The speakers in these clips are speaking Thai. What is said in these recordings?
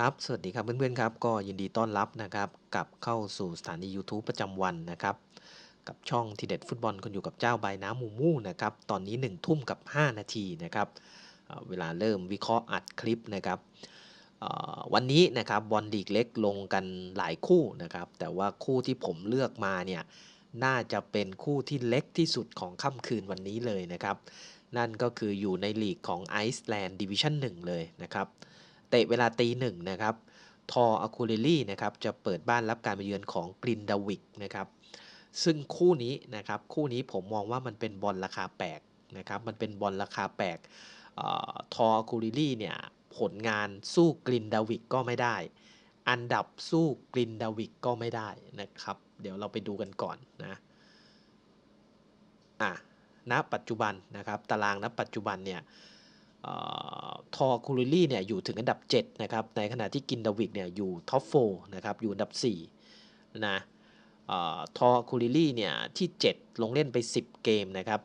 ครับ สวัสดีครับเพื่อนๆครับ ก็ยินดีต้อนรับนะครับกลับเข้าสู่สถานี YouTube ประจำวันนะครับ กับช่องทีเด็ดฟุตบอลคนอยู่กับเจ้าใบน้ำมูมูนะครับ ตอนนี้1ทุ่มกับ 5 นาทีนะครับเเวลาเริ่มวิเคราะห์อัดคลิปนะครับ วันนี้นะครับบอลลีกเล็กลงกันหลายคู่นะครับ แต่ว่าคู่ที่ผมเลือกมาเนี่ยน่าจะเป็นคู่ที่เล็กที่สุดของค่ำคืนวันนี้เลยนะครับ นั่นก็คืออยู่ในลีกของไอซ์แลนด์ดิวิชั่น1เลยนะครับ ตะเวลาตีหนึ่งนะครับทออะคูเรลี่นะครับจะเปิดบ้านรับการมาเยือนของกรินดาวิกนะครับซึ่งคู่นี้นะครับคู่นี้ผมมองว่ามันเป็นบอลราคาแปลกนะครับมันเป็นบอลราคาแปลกออทออะคูเรลี่เนี่ยผลงานสู้กรินดาวิกก็ไม่ได้ อันดับสู้กรินดาวิกก็ไม่ได้นะครับเดี๋ยวเราไปดูกันก่อนนะอะณปัจจุบันนะครับตารางณปัจจุบันเนี่ย ทอคูริลี่เนี่ยอยู่ถึงอันดับ 7 นะครับ ในขณะที่กินดาวิกเนี่ยอยู่ท็อปโฟนะครับ อยู่อันดับ 4 นะอทอคูริลี่เนี่ยที่ 7 ลงเล่นไป 10 เกมนะครับ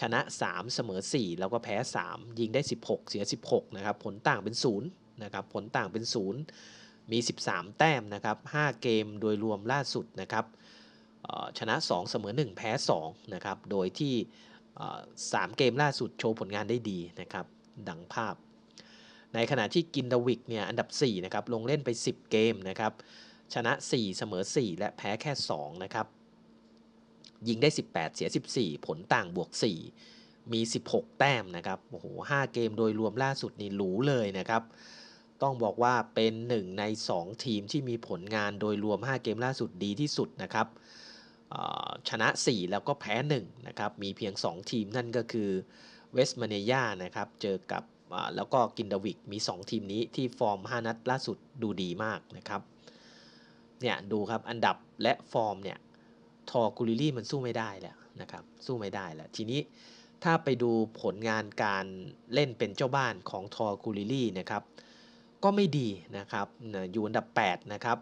ชนะ 3 เสมอ 4 แล้วก็แพ้ 3 ยิงได้ 16 เสีย 16 นะครับ ผลต่างเป็น 0 นะครับ ผลต่างเป็น 0 มี 13 แต้มนะครับ 5 เกมโดยรวมล่าสุดนะครับ ชนะ 2 เสมอ 1 แพ้ 2 นะครับ โดยที่เอ่อสามเกมล่าสุดโชว์ผลงานได้ดีนะครับ ดังภาพ ในขณะที่กินดวิกเนี่ยอันดับ4นะครับลงเล่นไป 10 เกมนะครับชนะ 4 เสมอ 4 และแพ้แค่ 2 นะครับ ยิงได้ 18 เสีย 14 ผลต่างบวก 4 มี 16 แต้มนะครับ โอ้โห 5 เกมโดยรวมล่าสุดนี่หรูเลยนะครับ ต้องบอกว่าเป็นหนึ่งใน 2 ทีมที่มีผลงานโดยรวม 5 เกมล่าสุดดีที่สุดนะครับ ชนะ 4 แล้วก็แพ้ 1 นะครับ มีเพียง 2 ทีมนั่นก็คือ เวสต์มาเนียนะครับเจอกับแล้วก็กินดาวิกมี 2 ทีมนี้ที่ฟอร์ม 5 นัดล่าสุดดูดีมากนะครับเนี่ยดูครับอันดับและฟอร์มเนี่ยทอกูริลี่มันสู้ไม่ได้แล้วนะครับสู้ไม่ได้แล้วทีนี้ถ้าไปดูผลงานการเล่นเป็นเจ้าบ้านของทอกูริลี่นะครับก็ไม่ดีนะครับอยู่อันดับ 8 นะครับ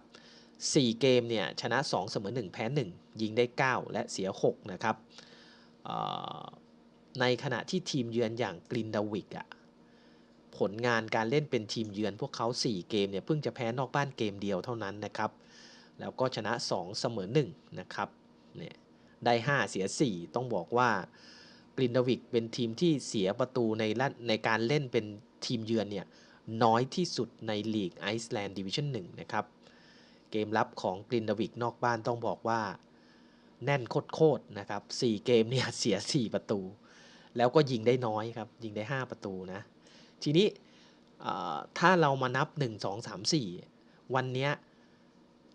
4 เกมเนี่ยชนะ 2 เสมอ 1 แพ้ 1 ยิงได้ 9 และเสีย 6 นะครับ ในขณะที่ทีมเยือนอย่างกรินดาวิกอะผลงานการเล่นเป็นทีมเยือนพวกเขา 4 เกมเนี่ยเพิ่งจะแพ้นอกบ้านเกมเดียวเท่านั้นนะครับ แล้วก็ชนะ 2 เสมอ1นะครับเนี่ยได้ 5 เสีย 4 ต้องบอกว่ากรินดาวิกเป็นทีมที่เสียประตูในละในการเล่นเป็นทีมเยือนเนี่ยน้อยที่สุดในลีกไอซ์แลนด์ดิวิชั่น1นะครับ เกมรับของกรินดาวิกนอกบ้านต้องบอกว่าแน่นโคตรๆนะครับ 4 เกมเนี่ยเสีย 4 ประตู แล้วก็ยิงได้น้อยครับ ยิงได้ 5 ประตูนะ ทีนี้ถ้าเรามานับ 1 2 3 4 วันนี้ย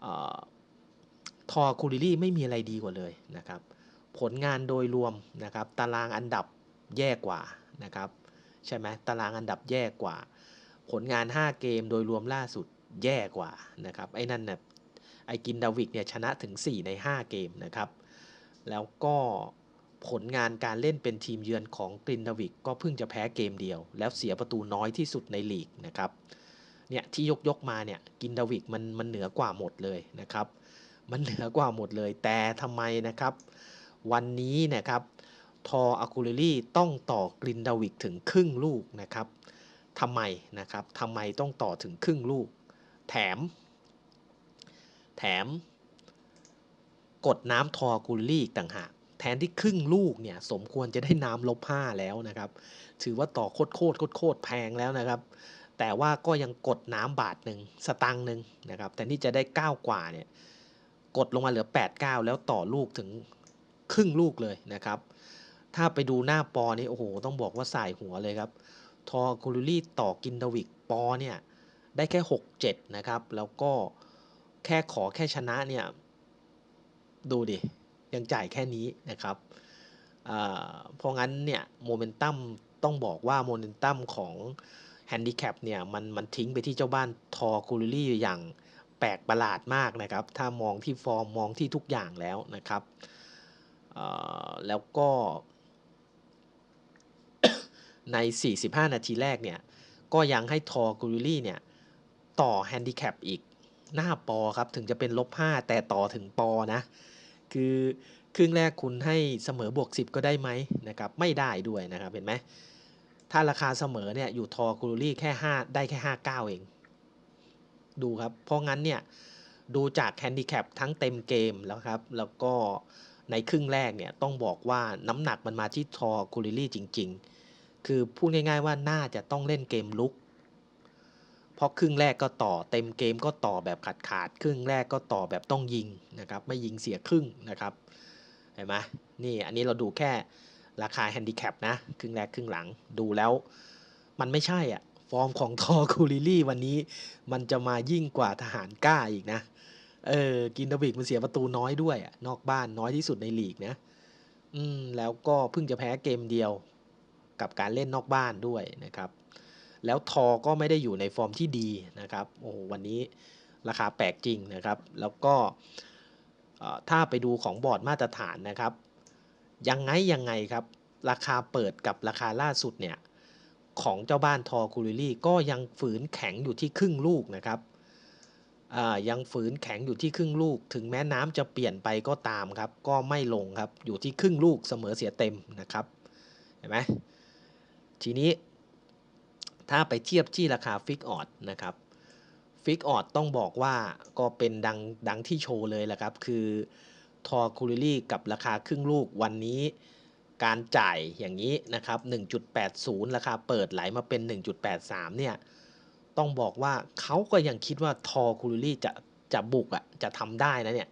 เอ่อทอคูริลี่ไม่มีอะไรดีกว่าเลยนะครับ ผลงานโดยรวมนะครับ ตารางอันดับแย่กว่านะครับ ใช่ไหมตารางอันดับแย่กว่า ผลงาน 5 เกมโดยรวมล่าสุดแย่กว่านะครับ ไอ้นั่นน่ะไอ้กินดาวิกเนี่ยชนะถึง 4 ใน 5 เกมนะครับ แล้วก็ ผลงานการเล่นเป็นทีมเยือนของกรินดวิกก็เพิ่งจะแพ้เกมเดียว แล้วเสียประตูน้อยที่สุดในลีกนะครับเนี่ยที่ยกยกมาเนี่ยกินดวิกมันมันเหนือกว่าหมดเลยนะครับ มันเหนือกว่าหมดเลย แต่ทำไมนะครับ วันนี้นะครับทออาคูเรลี่ต้องต่อกรินดวิกถึงครึ่งลูกนะครับทำไมนะครับทำไมต้องต่อถึงครึ่งลูก แถม แถม กดน้ำทออาคูเรลี่ต่างหาก แทนที่ครึ่งลูกเนี่ยสมควรจะได้น้ำลบห้าแล้วนะครับ ถือว่าต่อโคตรโคตรโคตรแพงแล้วนะครับ แต่ว่าก็ยังกดน้ำบาทหนึ่งสตังค์หนึ่งนะครับแต่นี่จะได้ 9 กว่าเนี่ยกดลงมาเหลือ 8 9 แล้วต่อลูกถึงครึ่งลูกเลยนะครับ ถ้าไปดูหน้าปอนี่โอ้โห ต้องบอกว่าสายหัวเลยครับ ทอคูลูรี่ต่อกินดวิกปอเนี่ยได้แค่ 6 7 นะครับ แล้วก็แค่ขอแค่ชนะเนี่ย ดูดิ ยังจ่ายแค่นี้นะครับเพราะงั้นเนี่ยโมเมนตัมต้องบอกว่าโมเมนตัมของแฮนดิแคปเนี่ยมันมันทิ้งไปที่เจ้าบ้านทอคูลูรี่อย่างแปลกประหลาดมากนะครับ ถ้ามองที่ฟอร์มมองที่ทุกอย่างแล้วนะครับแล้วก็ใน 45 นาทีแรกเนี่ย ก็ยังให้ทอกูริลี่เนี่ย ต่อแฮนดิแคปอีกหน้าปอครับ ถึงจะเป็นลบ 5 แต่ต่อถึงปอนะ คือครึ่งแรกคุณให้เสมอบวก 10 ก็ได้ไหมนะครับไม่ได้ด้วยนะครับเห็นไหมถ้าราคาเสมอเนี่ยอยู่ทอกูริลี่แค่ 5 ได้แค่ 59 เอง ดูครับ เพราะงั้นเนี่ยดูจากแฮนดิแคปทั้งเต็มเกมแล้วครับ แล้วก็ในครึ่งแรกเนี่ยต้องบอกว่าน้ำหนักมันมาที่ทอคูลิลี่จริง ๆ คือพูดง่ายๆว่าน่าจะต้องเล่นเกมลุก เพราะครึ่งแรกก็ต่อเต็มเกมก็ต่อแบบขาดขาดครึ่งแรกก็ต่อแบบต้องยิงนะครับไม่ยิงเสียครึ่งนะครับเห็นไหมนี่อันนี้เราดูแค่ราคาแฮนดิแคปนะครึ่งแรกครึ่งหลังดูแล้ว มันไม่ใช่อะฟอร์มของทอคูลิลี่วันนี้มันจะมายิ่งกว่าทหารกล้าอีกนะเออกินดวิกมันเสียประตูน้อยด้วยอะนอกบ้านน้อยที่สุดในลีกนะอืมแล้วก็เพิ่งจะแพ้เกมเดียวกับการเล่นนอกบ้านด้วยนะครับ แล้วทอก็ไม่ได้อยู่ในฟอร์มที่ดีนะครับโอ้โหวันนี้ราคาแปลกจริงนะครับ แล้วก็ถ้าไปดูของบอร์ดมาตรฐานนะครับ ยังไงยังไงครับ ราคาเปิดกับราคาล่าสุดเนี่ย ของเจ้าบ้านทอคูลิลี่ก็ยังฝืนแข็งอยู่ที่ครึ่งลูกนะครับยังฝืนแข็งอยู่ที่ครึ่งลูก ถึงแม้น้ำจะเปลี่ยนไปก็ตามครับ ก็ไม่ลงครับ อยู่ที่ครึ่งลูกเสมอเสียเต็มนะครับ เห็นไหมทีนี้ ถ้าไปเทียบที่ราคาฟิกออดนะครับฟิกออดต้องบอกว่าก็เป็นดังดังที่โชว์เลยแหละครับ คือทอคูลิลี่กับราคาครึ่งลูกวันนี้ การจ่ายอย่างนี้นะครับ 1.80 ราคาเปิดไหลมาเป็น 1.83 เนี่ย ต้องบอกว่าเขาก็ยังคิดว่าทอคูลิลี่จะจะบุกอะ่ะจะทำได้นะเนี่ย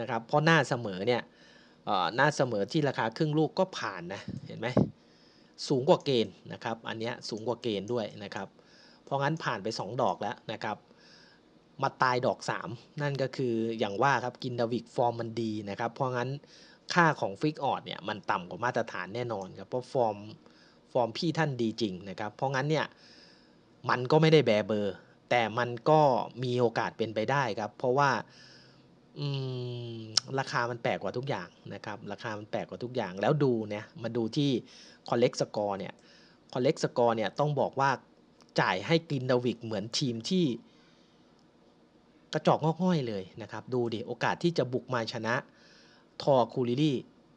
นะครับ เพราะหน้าเสมอเนี่ยหน้าเสมอที่ราคาครึ่งลูกก็ผ่านนะ เห็นไหม สูงกว่าเกณฑ์นะครับ อันนี้สูงกว่าเกณฑ์ด้วยนะครับ เพราะงั้นผ่านไป 2 ดอกแล้วนะครับ มาตายดอก 3 นั่นก็คืออย่างว่าครับกินดาวิกฟอร์มมันดีนะครับ เพราะงั้นค่าของฟิกออดเนี่ยมันต่ำกว่ามาตรฐานแน่นอนครับ เพราะฟอร์มฟอร์มพี่ท่านดีจริงนะครับ เพราะงั้นเนี่ยมันก็ไม่ได้แบเบอร์ แต่มันก็มีโอกาสเป็นไปได้ครับ เพราะว่า ราคามันแปลกกว่าทุกอย่างนะครับ ราคามันแปลกกว่าทุกอย่าง แล้วดูเนี่ยมาดูที่คอลเลกสกอร์เนี่ยคอลเลกสกอร์เนี่ยต้องบอกว่าจ่ายให้กินดาวิกเหมือนทีมที่กระจอกงอกง่อยเลยนะครับ ดูดิ โอกาสที่จะบุกมาชนะทอคูลิลี่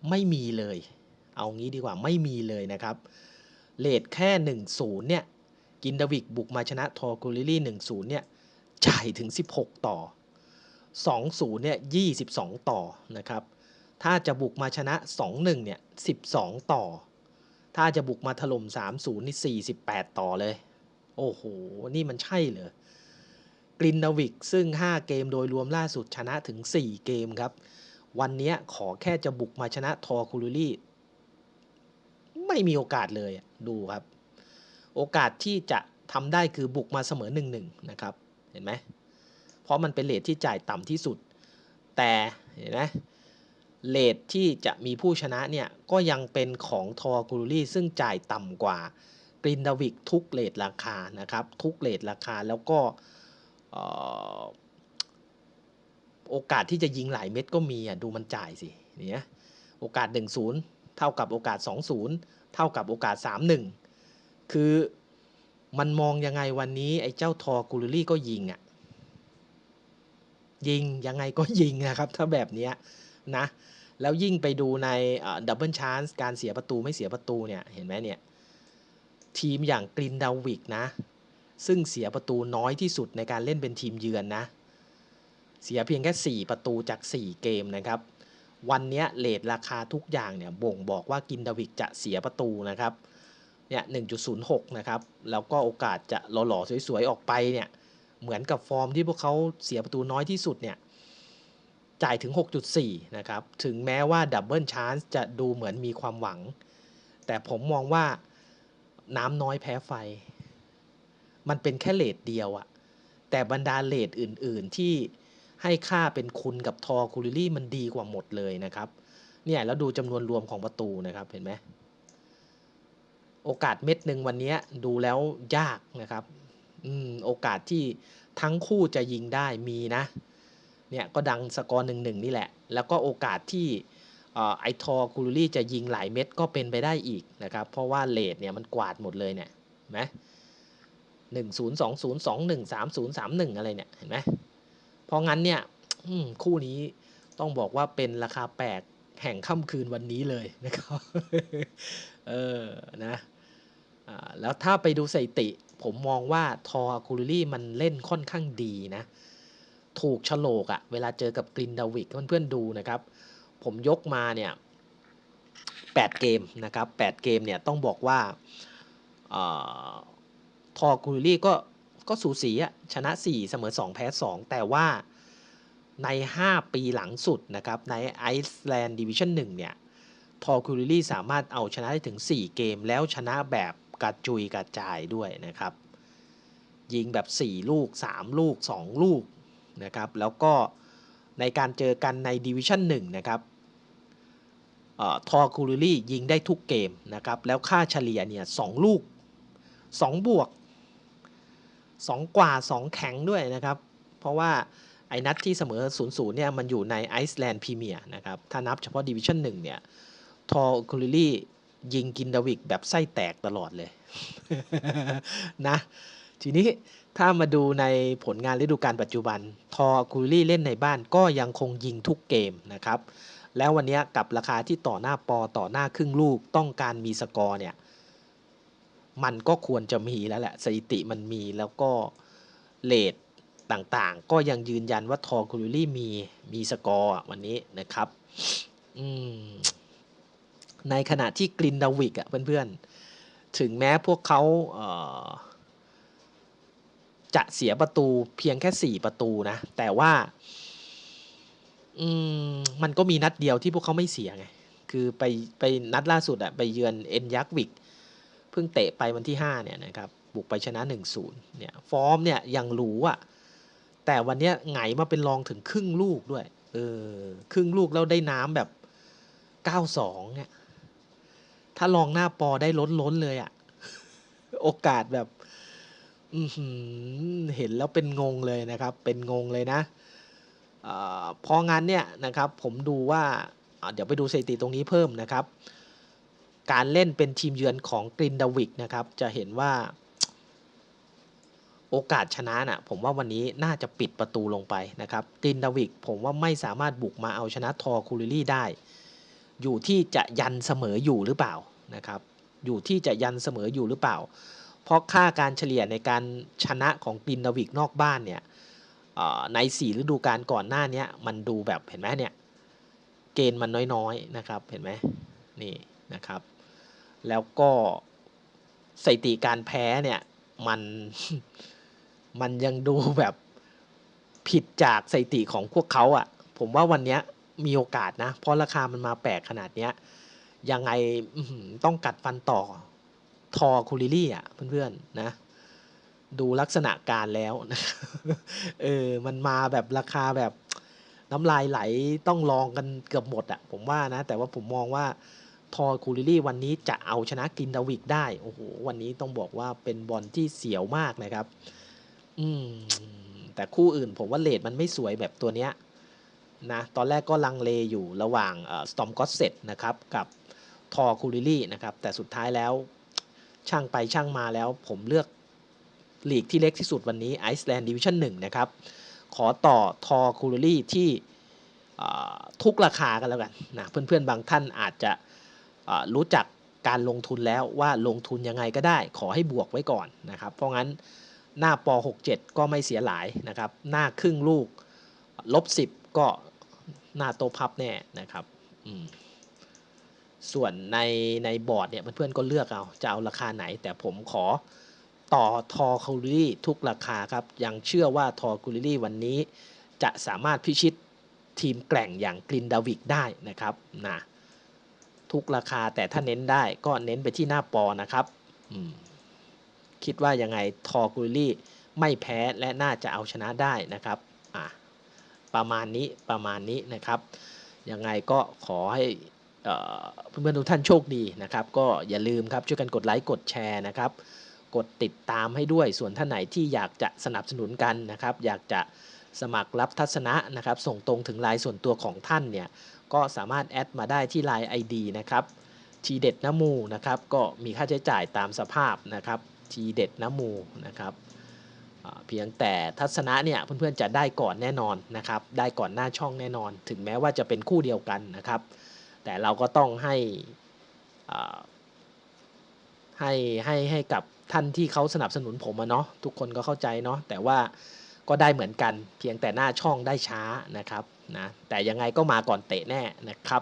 ไม่มีเลย เอางี้ดีกว่าไม่มีเลยนะครับเลทแค่ 1-0 เนี่ย กินดาวิกบุกมาชนะทอคูลิลี่ 1-0 เนี่ย จ่ายถึง 16 ต่อ 2-0เนี่ย22 ต่อนะครับถ้าจะบุกมาชนะ 2-1เนี่ย12 ต่อ ถ้าจะบุกมาถล่ม3-0นี่48 ต่อเลย โอ้โห นี่มันใช่เหรอกลินดาวิกซึ่ง 5 เกมโดยรวมล่าสุดชนะถึง 4 เกมครับ วันนี้ขอแค่จะบุกมาชนะทอคูลูรี่ ไม่มีโอกาสเลยดูครับ โอกาสที่จะทำได้คือบุกมาเสมอ 1-1 นะครับ เห็นไหม เพราะมันเป็นเลทที่จ่ายต่ำที่สุด แต่เห็นไหมเลทที่จะมีผู้ชนะเนี่ยก็ยังเป็นของทอคูลูรี่ซึ่งจ่ายต่ำกว่ากลินดาวิกทุกเลทราคานะครับทุกเลทราคาแล้วก็โอกาสที่จะยิงหลายเม็ดก็มีอะดูมันจ่ายสิเนี่ยโอกาส 1-0 เท่ากับโอกาส 2-0 เท่ากับโอกาส 3-1 คือมันมองยังไงวันนี้ไอ้เจ้าทอกูลลี่ก็ยิงอะ ยิงยังไงก็ยิงนะครับ ถ้าแบบนี้นะ แล้วยิ่งไปดูในดับเบิลชานส์การเสียประตูไม่เสียประตูเนี่ยเห็นไหมเนี่ย ทีมอย่างกรินดาวิกนะ ซึ่งเสียประตูน้อยที่สุดในการเล่นเป็นทีมเยือนนะ เสียเพียงแค่ 4 ประตูจาก 4 เกมนะครับ วันนี้เลทราคาทุกอย่างเนี่ยบ่งบอกว่ากินดาวิกจะเสียประตูนะครับเนี่ย1.06 นะครับ แล้วก็โอกาสจะหล่อๆ สวยๆ ออกไปเนี่ย เหมือนกับฟอร์มที่พวกเขาเสียประตูน้อยที่สุดเนี่ยจ่ายถึง 6.4 นะครับ ถึงแม้ว่าดับเบิลชานส์จะดูเหมือนมีความหวัง แต่ผมมองว่าน้ำน้อยแพ้ไฟ มันเป็นแค่เลทเดียวอะแต่บรรดาเลทอื่น ๆ ที่ให้ค่าเป็นคุณกับทอคูลิลี่มันดีกว่าหมดเลยนะครับ เนี่ยแล้วดูจำนวนรวมของประตูนะครับ เห็นไหม โอกาสเม็ดหนึ่งวันนี้ดูแล้วยากนะครับ อืมโอกาสที่ทั้งคู่จะยิงได้มีนะ เนี่ยก็ดังสกอร์หนึ่งหนึ่งนี่แหละ แล้วก็โอกาสที่ไอทอคูลูรี่จะยิงหลายเม็ดก็เป็นไปได้อีกนะครับ เพราะว่าเลดเนี่ยมันกวาดหมดเลยเนี่ยเห็นไหมหนึ่งศูนย์สองศูนย์สองหนึ่งสามศูนย์สามหนึ่งอะไรเนี่ยเห็นไหมเพราะงั้นเนี่ยคู่นี้ต้องบอกว่าเป็นราคาแปลกแห่งค่ำคืนวันนี้เลยนะครับ เออ นะ แล้วถ้าไปดูสถิติ ผมมองว่าทอคูลิลี่มันเล่นค่อนข้างดีนะ ถูกโฉลกอะเวลาเจอกับกรินดาวิกเพื่อนๆดูนะครับ ผมยกมาเนี่ย8เกมนะครับ8เกมเนี่ยต้องบอกว่าอทอคูลิลี่ก็ก็สูสีอะชนะ 4 เสมอ 2 แพ้ 2 แต่ว่าใน 5 ปีหลังสุดนะครับ ในไอซ์แลนด์ดิวิชั่น1เนี่ย ทอร์คูลิลี่สามารถเอาชนะได้ถึง 4 เกมแล้วชนะแบบ กระจุยกระจายด้วยนะครับ ยิงแบบ 4 ลูก 3 ลูก 2 ลูกนะครับ แล้วก็ในการเจอกันในดิวิชั่น1นะครับทอร์คูลิลี่ยิงได้ทุกเกมนะครับ แล้วค่าเฉลี่ยเนี่ย2ลูก 2 บวก 2 กว่า 2 แข็งด้วยนะครับ เพราะว่าไอ้นัดที่เสมอ 0-0เนี่ยมันอยู่ในไอซ์แลนด์พรีเมียร์นะครับ ถ้านับเฉพาะดิวิชั่น1เนี่ยทอคูลิลี่ ยิงกินดาวิกแบบไส้แตกตลอดเลยนะ ทีนี้ถ้ามาดูในผลงานฤดูกาลปัจจุบัน ทอคูลี่เล่นในบ้านก็ยังคงยิงทุกเกมนะครับ แล้ววันนี้กับราคาที่ต่อหน้าปอต่อหน้าครึ่งลูกต้องการมีสกอร์เนี่ย มันก็ควรจะมีแล้วแหละสถิติมันมีแล้วก็เลทต่างๆ ก็ยังยืนยันว่าทอคูลิลี่มีมีสกอร์วันนี้นะครับ อืม ในขณะที่กลินดาวิกอะเพื่อนๆ ถึงแม้พวกเขาเจะเสียประตูเพียงแค่ 4 ประตูนะ แต่ว่ามมันก็มีนัดเดียวที่พวกเขาไม่เสียไง คือไปไปนัดล่าสุดอะไปเยือนเอ็นยักวิก เพิ่งเตะไปวันที่ 5 เนี่ยนะครับ บุกไปชนะ 1-0 เนี่ย ฟอร์มเนี่ยยังรู้อะแต่วันนี้ไงมาเป็นรองถึงครึ่งลูกด้วย เออ ครึ่งลูกแล้วได้น้ำแบบ 9-2เนี่ย ถ้าลองหน้าปอได้ล้นล้นเลยอะ่ะโอกาสแบบเห็นแล้วเป็นงงเลยนะครับ เป็นงงเลยนะอพองั้นเนี่ยนะครับ ผมดูว่าเดี๋ยวไปดูสถิติตรงนี้เพิ่มนะครับ การเล่นเป็นทีมเยือนของกรินดาวิกนะครับ จะเห็นว่า โอกาสชนะนะ่ะ ผมว่าวันนี้น่าจะปิดประตูลงไปนะครับกรินดาวิกผมว่าไม่สามารถบุกมาเอาชนะทอคูลิลี่ได้ อยู่ที่จะยันเสมออยู่หรือเปล่านะครับ อยู่ที่จะยันเสมออยู่หรือเปล่า เพราะค่าการเฉลี่ยในการชนะของปินดาวิกนอกบ้านเนี่ยในสี่ฤดูกาลก่อนหน้านี้มันดูแบบเห็นไหมเนี่ยเกณฑ์มันน้อยๆนะครับเห็นไหมนี่นะครับ แล้วก็สถิติการแพ้เนี่ยมันมันยังดูแบบผิดจากสถิติของพวกเขาอะ่ะ ผมว่าวันนี้ มีโอกาสนะ เพราะราคามันมาแปลกขนาดเนี้ยยังไงต้องกัดฟันต่อทอคูลิลี่อะเพื่อนๆนะ ดูลักษณะการแล้วนะเออมันมาแบบราคาแบบน้ำลายไหลต้องลองกันเกือบหมดอะผมว่านะ แต่ว่าผมมองว่าทอคูลิลี่วันนี้จะเอาชนะกินดาวิกได้ โอ้โห วันนี้ต้องบอกว่าเป็นบอลที่เสียวมากนะครับ อืม แต่คู่อื่นผมว่าเลดมันไม่สวยแบบตัวเนี้ย นะตอนแรกก็ลังเลอยู่ระหว่างสตอมก็อตเซตนะครับกับทอคูลิลี่นะครับแต่สุดท้ายแล้วช่างไปช่างมาแล้วผมเลือกลีกที่เล็กที่สุดวันนี้ไอซ์แลนด์ดิวิชั่นหนึ่งนะครับขอต่อทอคูลิลี่ที่ทุกราคากันแล้วกันนะเพื่อนๆ บางท่านอาจจะรู้จักการลงทุนแล้วว่าลงทุนยังไงก็ได้ ขอให้บวกไว้ก่อนนะครับ เพราะงั้นหน้าป 67 ก็ไม่เสียหลายนะครับ หน้าครึ่งลูกลบ 10 ก็ หน้าโตพับแน่นะครับส่วนในในบอร์ดเนี่ยเพื่อนๆก็เลือกเอาจะเอาราคาไหน แต่ผมขอต่อทอคูลิลี่ทุกราคาครับยังเชื่อว่าทอคูลิลี่วันนี้ จะสามารถพิชิตทีมแกร่งอย่างกลินดาวิกได้นะครับนะทุกราคาแต่ถ้าเน้นได้ก็เน้นไปที่หน้าปอนะครับคิดว่ายังไงทอคูลิลี่ไม่แพ้และน่าจะเอาชนะได้นะครับอะ ประมาณนี้ประมาณนี้นะครับยังไงก็ขอให้เพื่อนๆทุกท่านโชคดีนะครับ ก็อย่าลืมครับช่วยกันกดไลค์กดแชร์นะครับ กดติดตามให้ด้วยส่วนท่านไหนที่อยากจะสนับสนุนกันนะครับ อยากจะสมัครรับทัศนะนะครับ ส่งตรงถึงไลน์ส่วนตัวของท่านเนี่ยก็สามารถแอดมาได้ที่ไลน์ ID นะครับทีเด็ดน้ำมูนะครับ ก็มีค่าใช้จ่ายตามสภาพนะครับทีเด็ดน้ำมูนะครับ เพียงแต่ทัศนะเนี่ยเพื่อนๆจะได้ก่อนแน่นอนนะครับ ได้ก่อนหน้าช่องแน่นอน ถึงแม้ว่าจะเป็นคู่เดียวกันนะครับ แต่เราก็ต้องให้ให้ให้ให้กับท่านที่เขาสนับสนุนผมอะเนาะทุกคนก็เข้าใจเนาะแต่ว่าก็ได้เหมือนกัน เพียงแต่หน้าช่องได้ช้านะครับนะแต่ยังไงก็มาก่อนเตะแน่นะครับ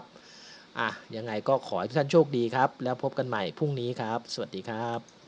อะยังไงก็ขอให้ทุกท่านโชคดีครับ แล้วพบกันใหม่พรุ่งนี้ครับ สวัสดีครับ